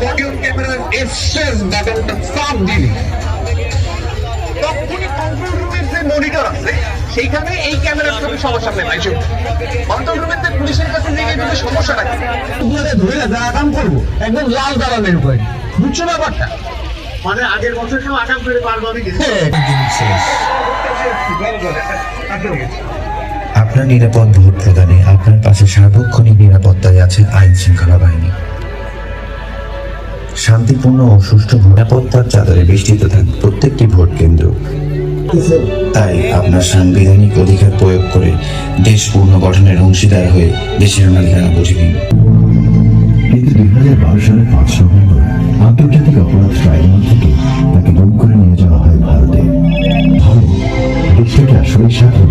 বডির ক্যামেরার এক্সেস বাটনটা চাপ দিলি তখনই কন্ট্রোল রুমের যে মনিটর আছে সেইখানে এই ক্যামেরার সবার সামনে পাইছো কন্ট্রোল রুমের যে পুলিশের কাছে নিয়ে গিয়ে কি ধরে যা কাম করব একদম লাল দালানের উপরে বুঝছ ব্যাপারটা? মানে আগের বছর আকাম করে পাবি আপনার নিরাপদ ভোট প্রদানে আপনার সার্বক্ষণিক নিরাপত্তায় আছে আইন শৃঙ্খলা বাহিনী। শান্তিপূর্ণ ও সুষ্ঠু নিরাপত্তার চাদরে বেষ্টিত থাকবে প্রত্যেকটি ভোট কেন্দ্র। তাই আপনার সাংবিধানিক অধিকার প্রয়োগ করে দেশ পূর্ণ গঠনের অংশীদার হয়ে দেশের মালিকানা বুঝে নিন। কিন্তু দুই হাজার বারো সালের পাঁচ নভেম্বর আন্তর্জাতিক অপরাধ ট্রাইব্যুনাল থেকে তাকে গুম করে নিয়ে যাওয়া হয় ভারতে। ভারত দেশটাকে আসলে স্বাধীন।